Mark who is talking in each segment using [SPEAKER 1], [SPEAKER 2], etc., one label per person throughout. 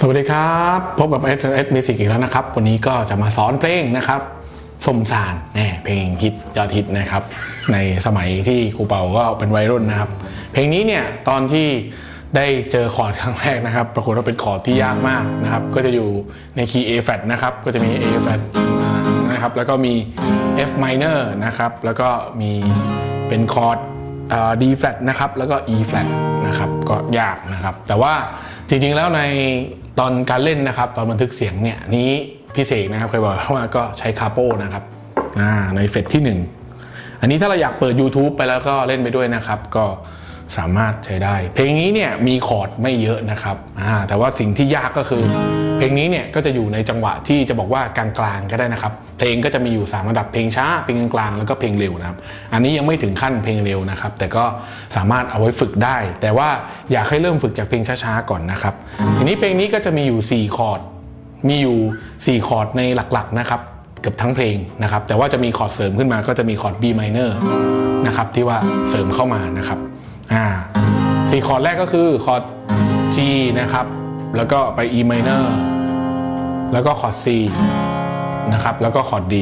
[SPEAKER 1] สวัสดีครับ พบกับ S S Music อีกแล้วนะครับ วันนี้ก็จะมาสอนเพลงนะครับสมสารแน่เพลงฮิตยอดฮิตนะครับ ในสมัยที่ครูเป่าก็เป็นวัยรุ่นนะครับ เพลงนี้เนี่ยตอนที่ได้เจอคอร์ดครั้งแรกนะครับ ปรากฏว่าเป็นคอร์ดที่ยากมากนะครับ ก็จะอยู่ในคีย์ A flat นะครับ ก็จะมี A flat นะครับ แล้วก็มี F minor นะครับ แล้วก็มีเป็นคอร์ด D flat นะครับ แล้วก็ E flat นะครับ ก็ยากนะครับ แต่ว่าจริงๆแล้วใน ตอนการเล่นนะครับตอนบันทึกเสียงเนี่ยนี้พี่เสกนะครับเคยบอกว่าก็ใช้คาโปนะครับในเฟสที่ 1 อันนี้ถ้าเราอยากเปิด YouTube ไปแล้วก็เล่นไปด้วยนะครับ ก็ สามารถใช้ได้ เพลงนี้เนี่ยมีคอร์ดไม่เยอะนะครับแต่ว่าสิ่งที่ยากก็คือ เพลงนี้เนี่ยก็จะอยู่ในจังหวะที่จะบอกว่ากลางๆก็ได้นะครับ เพลงก็จะมีอยู่ 3 ระดับเพลงช้า เพลงกลางๆแล้วก็เพลงเร็วนะครับ อันนี้ยังไม่ถึงขั้นเพลงเร็วนะครับ แต่ก็สามารถเอาไว้ฝึกได้ แต่ว่าอยากให้เริ่มฝึกจากเพลงช้าๆก่อนนะครับ ทีนี้เพลงนี้ก็จะมีอยู่ 4 คอร์ด มีอยู่ 4 คอร์ดในหลักๆนะครับเกือบทั้งเพลงนะครับ แต่ว่าจะมีคอร์ดเสริมขึ้นมาก็จะมีคอร์ด B minor นะครับที่ว่าเสริมเข้ามานะครับ อ่าสี่คอร์ดแรกก็คือคอร์ด G นะครับ แล้วก็ไป E minor แล้วก็คอร์ด C นะครับ แล้วก็คอร์ด D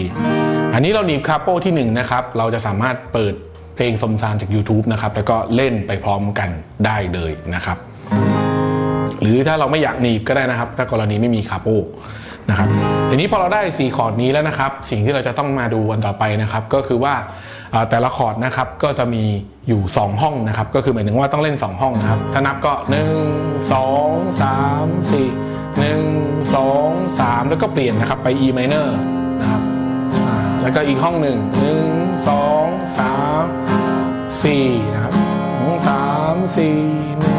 [SPEAKER 1] อันนี้เราหนีบคาโป้ที่ 1 นะครับ เราจะสามารถเปิดเพลงสมซานจาก YouTube นะครับ แล้วก็เล่นไปพร้อมกันได้เลยนะครับ หรือถ้าเราไม่อยากหนีบก็ได้นะครับ ถ้ากรณีไม่มีคาโปนะครับทีนี้พอเราได้ 4 คอร์ดนี้แล้วนะครับ สิ่งที่เราจะต้องมาดูวันต่อไปนะครับ ก็คือว่า แต่ละคอร์ดนะครับก็จะมีอยู่ 2 ห้องนะครับก็คือหมายถึงว่าต้องเล่น 2 ห้องนะครับ ถ้านับก็ 1 2 3 4 1 2 3 แล้วก็เปลี่ยนนะครับไป E minor นะครับแล้วก็อีกห้องหนึ่ง1 2 3 4นะครับ1 3 4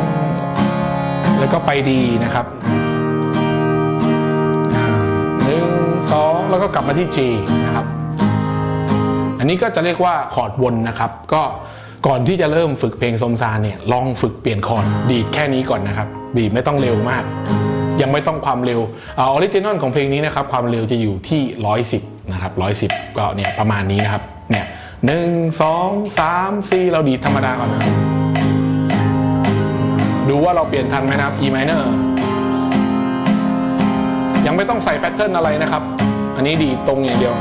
[SPEAKER 1] 1แล้วก็ไปดีนะครับอ่าหนึ่งสองแล้วก็กลับมาที่ G นะครับ อันนี้ก็จะเรียกว่าคอร์ดวนนะครับ ก็ก่อนที่จะเริ่มฝึกเพลงสมซาเนี่ยลองฝึกเปลี่ยนคอร์ดดีดแค่นี้ก่อนนะครับดีดไม่ต้องเร็วมาก ยังไม่ต้องความเร็วออริจินอลของเพลงนี้นะครับความเร็วจะอยู่ที่ 110นะครับ110 ก็เนี่ยประมาณนี้นะครับเนี่ยหนึ่งสองสามสี่เราดีดธรรมดาก่อนนะดูว่าเราเปลี่ยนทันไหมนะครับ E minor ยังไม่ต้องใส่แพทเทิร์นอะไรนะครับ อันนี้ดีดตรงอย่างเดียว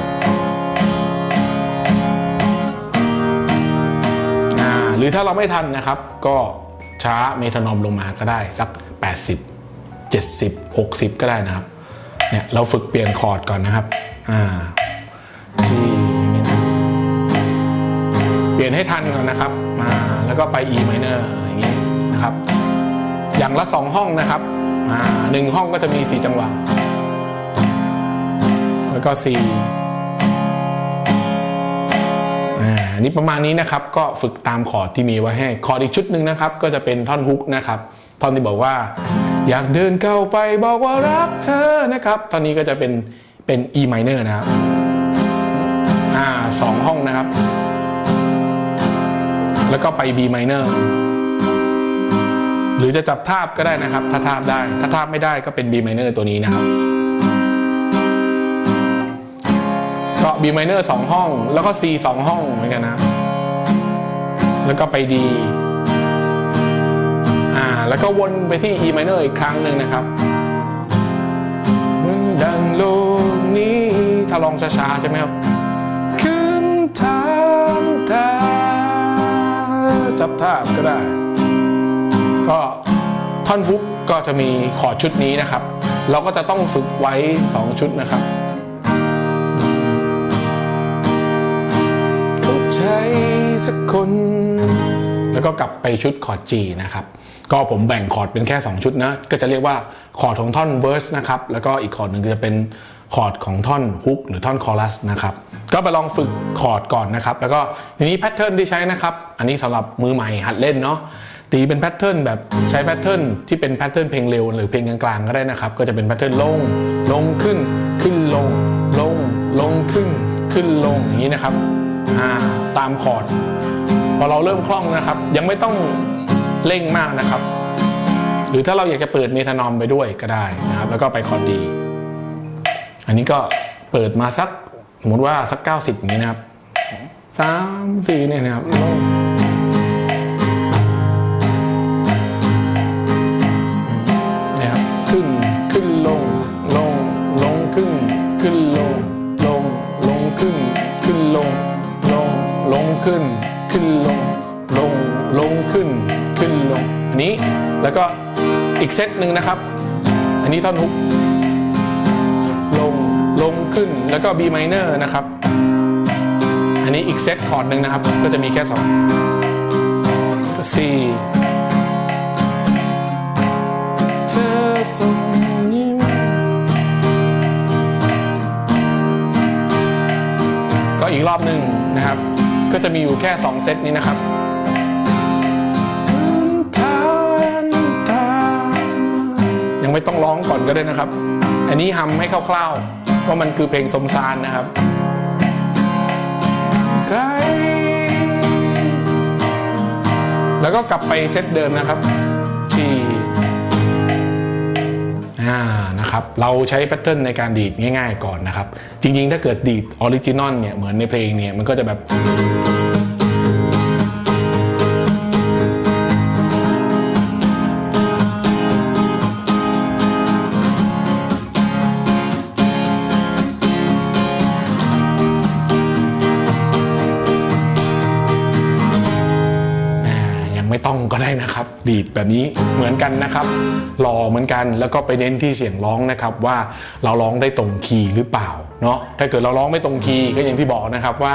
[SPEAKER 1] หรือถ้าเราไม่ทันนะครับก็ช้าเมทานอมลงมาก็ได้สัก 80 70 60 ก็ได้นะครับเนี่ยเราฝึกเปลี่ยนคอร์ดก่อนนะครับอ่า G อย่างนี้นะเปลี่ยนให้ทันก่อนนะครับมาแล้วก็ไป E minor อย่างนี้นะครับ อย่างละสองห้องนะครับอ่าหนึ่งห้องก็จะมี 4 จังหวะ แล้วก็ 4 อันนี้ประมาณนี้นะครับก็ฝึกตามคอร์ดที่มีไว้ให้คอร์ดอีกชุดหนึ่งนะครับ ก็จะเป็นท่อนฮุกนะครับท่อนที่บอกว่า อยากเดินเข้าไปบอกว่ารักเธอนะครับตอนนี้ก็จะเป็นเป็น E minor นะครับอ่าสองห้องนะครับ แล้วก็ไป B minor หรือจะจับทาบก็ได้นะครับ ถ้าทาบได้ ถ้าทาบไม่ได้ก็เป็น B minor ตัวนี้นะครับ ก็ B minor สองห้อง แล้วก็ C สองห้องเหมือนกันนะ แล้วก็ไป D อ่า แล้วก็วนไปที่ E minor อีกครั้งหนึ่งนะครับดังโลกนี้ ถ้าลองช้าๆใช่ไหมครับ ขึ้นทางเธอจับทาบก็ได้ ก็ท่อนฮุกก็จะมีคอชุดนี้นะครับ เราก็จะต้องฝึกไว้ 2 ชุดนะครับ เข้าใจสักคน แล้วก็กลับไปชุดคอร์ด G นะครับ ก็ผมแบ่งคอร์ดเป็นแค่ 2 ชุดนะ ก็จะเรียกว่าคอร์ดของท่อน verse นะครับ แล้วก็อีกคอร์ดหนึ่งจะเป็นคอร์ดของท่อนฮุกหรือท่อนคอรัสนะครับ ก็ไปลองฝึกคอร์ดก่อนนะครับ แล้วก็ทีนี้แพทเทิร์นที่ใช้นะครับ อันนี้สำหรับมือใหม่หัดเล่นเนาะ ตีเป็นแพทเทิร์นแบบใช้แพทเทิร์นที่เป็นแพทเทิร์นเพลงเร็วหรือเพลงกลางๆก็ได้นะครับ ก็จะเป็นแพทเทิร์นลง ลงขึ้น ขึ้นลง ลง ลงขึ้น ขึ้นลงอย่างนี้นะครับ ตามคอร์ดพอเราเริ่มคล่องนะครับ ยังไม่ต้องเร่งมากนะครับ หรือถ้าเราอยากจะเปิดเมทานอมไปด้วยก็ได้นะครับ แล้วก็ไปคอร์ดดี อันนี้ก็เปิดมาสักสมมติว่าสัก 90อย่างนี้นะครับสามสี่เนี่ยนะครับ แล้วก็อีกเซตหนึ่งนะครับ อันนี้ท่อนฮุกลงลงขึ้นแล้วก็ B minor นะครับ อันนี้อีกเซตคอร์ดหนึ่งนะครับ ก็จะมีแค่สองก็ C เธอส่งยิ้มก็อีกรอบหนึ่งนะครับ ก็จะมีอยู่แค่ 2 เซตนี้นะครับ ไม่ต้องร้องก่อนก็ได้นะครับ อันนี้ทำให้คร่าวๆว่ามันคือเพลงสมสารนะครับแล้วก็กลับไปเซตเดิมนะครับที่อ่านะครับ เราใช้แพทเทิร์นในการดีดง่าย ๆ ก่อนนะครับ จริงๆ ถ้าเกิดดีดออริจินอลเนี่ยเหมือนในเพลงเนี่ยมันก็จะแบบ ดีดแบบนี้เหมือนกันนะครับหล่อเหมือนกันแล้วก็ไปเน้นที่เสียงร้องนะครับว่าเราร้องได้ตรงคีย์หรือเปล่าเนาะถ้าเกิดเราร้องไม่ตรงคีย์ก็อย่างที่บอกนะครับว่า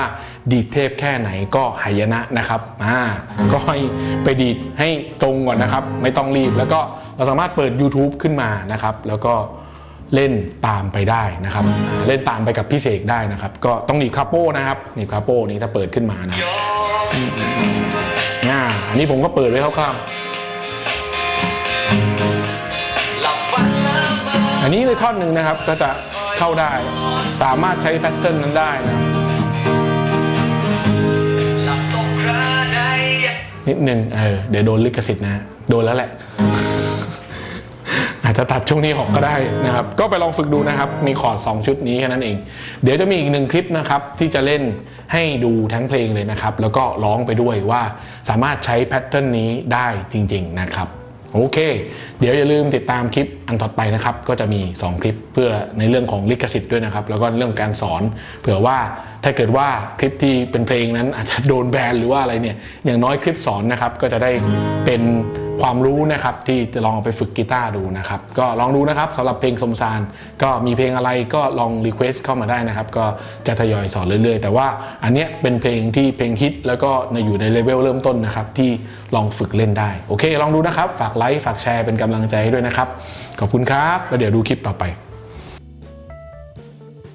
[SPEAKER 1] ดีดเทพแค่ไหนก็หายนะนะครับอ่าก็ให้ไปดีดให้ตรงก่อนนะครับ ไม่ต้องรีบแล้วก็เราสามารถเปิด YouTube ขึ้นมานะครับ แล้วก็เล่นตามไปได้นะครับอ่าเล่นตามไปกับพี่เสกได้นะครับ ก็ต้องหนีบคาโป้นะครับหนีบคาโป้นี้ถ้าเปิดขึ้นมานะอ่าอันนี้ผมก็เปิดไว้คร่าวๆ อันนี้ในท่อนหนึ่งนะครับก็จะเข้าได้สามารถใช้แพทเทิร์นนั้นได้นะนิดหนึ่งเออเดี๋ยวโดนลิขสิทธิ์นะ โดนแล้วแหละ อาจจะตัดช่วงนี้ออกก็ได้นะครับ ก็ไปลองฝึกดูนะครับ มีคอร์ด2ชุดนี้แค่นั้นเอง เดี๋ยวจะมีอีกหนึ่งคลิปนะครับ ที่จะเล่นให้ดูทั้งเพลงเลยนะครับ แล้วก็ร้องไปด้วยว่าสามารถใช้แพทเทิร์นนี้ได้จริง ๆ นะครับ โอเค เดี๋ยวอย่าลืมติดตามคลิปอันต่อไปนะครับ ก็จะมี 2 คลิปเพื่อในเรื่องของลิขสิทธิ์ด้วยนะครับ แล้วก็เรื่องการสอน เผื่อว่าถ้าเกิดว่าคลิปที่เป็นเพลงนั้นอาจจะโดนแบนหรือว่าอะไรเนี่ย อย่างน้อยคลิปสอนนะครับก็จะได้เป็นความรู้นะครับที่จะลองไปฝึกกีตาร์ดูนะครับ ก็ลองดูนะครับสำหรับเพลงสมสาร ก็มีเพลงอะไรก็ลองรีเควสเข้ามาได้นะครับ ก็จะทยอยสอนเรื่อยๆ แต่ว่าอันเนี้ยเป็นเพลงที่เพลงฮิตแล้วก็อยู่ในเลเวลเริ่มต้นนะครับ ที่ลองฝึกเล่นได้ โอเค ลองดูนะครับ ฝากไลค์ฝากแชร์เป็นกำลังใจให้ด้วยนะครับ ขอบคุณครับแล้วเดี๋ยวดูคลิปต่อไป